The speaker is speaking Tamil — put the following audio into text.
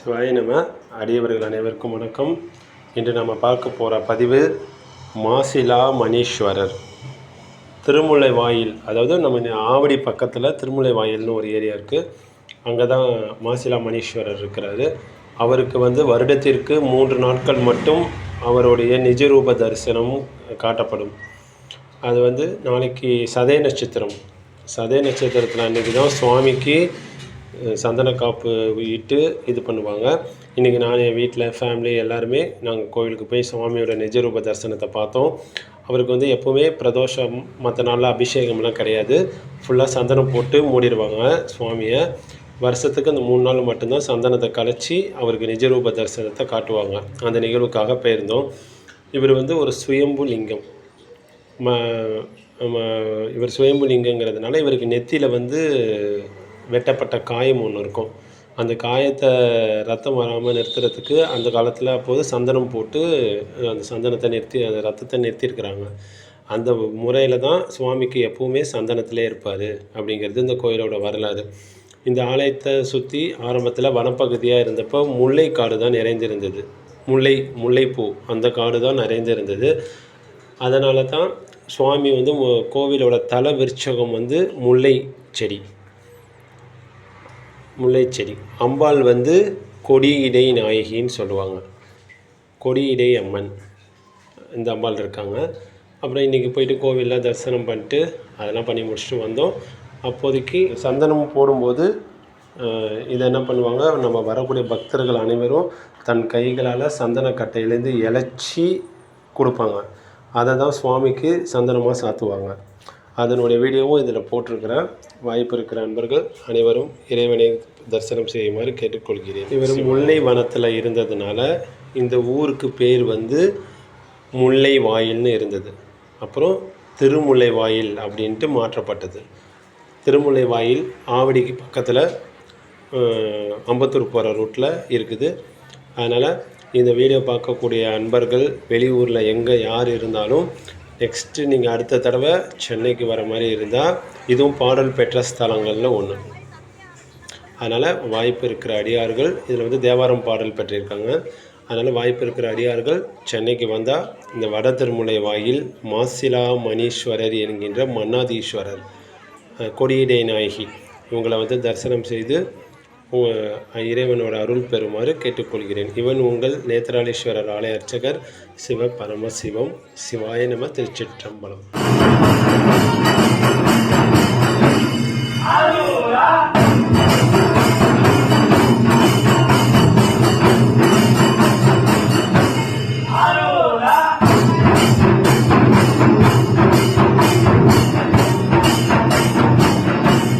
சிவாய நம. அடியவர்கள் அனைவருக்கும் வணக்கம். இன்று நம்ம பார்க்க போகிற பதிவு மாசிலா மணீஸ்வரர். திருமுல்லை வாயில் அதாவது நம்ம ஆவடி பக்கத்தில் திருமுல்லை வாயில்னு ஒரு ஏரியா இருக்குது அங்கே தான் மாசிலா மணீஸ்வரர் இருக்கிறாரு. அவருக்கு வந்து வருடத்திற்கு மூன்று நாட்கள் மட்டும் அவருடைய நிஜரூப தரிசனம் காட்டப்படும். அது வந்து நாளைக்கு சதய நட்சத்திரம். சதய நட்சத்திரத்தில் அன்றைக்கி தான் சுவாமிக்கு சந்தனக்காப்பு சந்தன காப்பு இட்டு இது பண்ணுவாங்க. இன்றைக்கி நான் என் வீட்டில் ஃபேமிலி எல்லாருமே நாங்கள் கோவிலுக்கு போய் சுவாமியோட நிஜரூப தரிசனத்தை பார்த்தோம். அவருக்கு வந்து எப்போவுமே பிரதோஷம் மற்ற நாளில் அபிஷேகம்லாம் கிடையாது. ஃபுல்லாக சந்தனம் போட்டு மூடிடுவாங்க சுவாமியை. வருஷத்துக்கு அந்த மூணு நாள் மட்டும்தான் சந்தனத்தை கலைச்சி அவருக்கு நிஜரூப தரிசனத்தை காட்டுவாங்க. அந்த நிகழ்வுக்காக போயிருந்தோம். இவர் வந்து ஒரு சுயம்பு லிங்கம். ம ம- இவர் சுயம்பு லிங்கங்கிறதுனால இவருக்கு நெத்தியில் வந்து வெட்டப்பட்ட காயம் ஒன்று இருக்கும். அந்த காயத்தை ரத்தம் வராமல் நிறுத்துறதுக்கு அந்த காலத்தில் அப்போது சந்தனம் போட்டு அந்த சந்தனத்தை நிறுத்தி அந்த ரத்தத்தை நிறுத்தியிருக்கிறாங்க. அந்த முறையில் தான் சுவாமிக்கு எப்பவுமே சந்தனத்திலே இருப்பார் அப்படிங்கிறது இந்த கோயிலோட வரலாறு. இந்த ஆலயத்தை சுற்றி ஆரம்பத்தில் வனப்பகுதியாக இருந்தப்போ முல்லை காடு தான் நிறைந்திருந்தது. முல்லை முல்லைப்பூ அந்த காடு தான் நிறைந்திருந்தது. அதனால தான் சுவாமி வந்து கோவிலோட தலை விருட்சகம் வந்து முல்லை செடி. முல்லைச்செடி. அம்பாள் வந்து கொடியிடை நாயகின்னு சொல்லுவாங்க. கொடியிடை அம்மன். இந்த அம்பாள் இருக்காங்க. அப்புறம் இன்றைக்கி போயிட்டு கோவிலில் தரிசனம் பண்ணிட்டு அதெல்லாம் பண்ணி முடிச்சுட்டு வந்தோம். அப்போதைக்கு சந்தனம் போடும்போது இதை என்ன பண்ணுவாங்க? நம்ம வரக்கூடிய பக்தர்கள் அனைவரும் தன் கைகளால் சந்தனக்கட்டையிலேருந்து இழைச்சி கொடுப்பாங்க. அதை தான் சுவாமிக்கு சந்தனமாக சாத்துவாங்க. அதனுடைய வீடியோவும் இதில் போட்டிருக்கிறேன். வாய்ப்பு இருக்கிற நண்பர்கள் அனைவரும் இறைவனை தரிசனம் செய்யுமாறு கேட்டுக்கொள்கிறேன். இவர் முல்லை வனத்தில் இருந்ததுனால இந்த ஊருக்கு பேர் வந்து முல்லை வாயில்னு இருந்தது. அப்புறம் திருமுல்லை வாயில் அப்படின்ட்டு மாற்றப்பட்டது. திருமுல்லை வாயில் ஆவடிக்கு பக்கத்தில் அம்பத்தூர் போகிற ரூட்டில் இருக்குது. அதனால் இந்த வீடியோ பார்க்கக்கூடிய அன்பர்கள் வெளியூரில் எங்கே யார் இருந்தாலும் நெக்ஸ்ட்டு நீங்கள் அடுத்த தடவை சென்னைக்கு வர மாதிரி இருந்தால் இதுவும் பாடல் பெற்ற ஸ்தலங்களில் ஒன்று அதனால் வாய்ப்பு இருக்கிற அடியார்கள் இதில் வந்து தேவாரம் பாடல் பெற்றிருக்காங்க. அதனால் வாய்ப்பு இருக்கிற அடியார்கள் சென்னைக்கு வந்தால் இந்த வட திருமுலை வாயில் மாசிலா மணீஸ்வரர் என்கின்ற மன்னாதீஸ்வரர் கொடியடை கொடியிடை நாயகி இவங்களை வந்து தரிசனம் செய்து இறைவனோட அருள் பெறுமாறு கேட்டுக்கொள்கிறேன். இவன் உங்கள் நேத்ராலீஸ்வரர் ஆலய அர்ச்சகர் சிவ பரமசிவம் சிவாய நம திருச்சிற்றம்பலம்.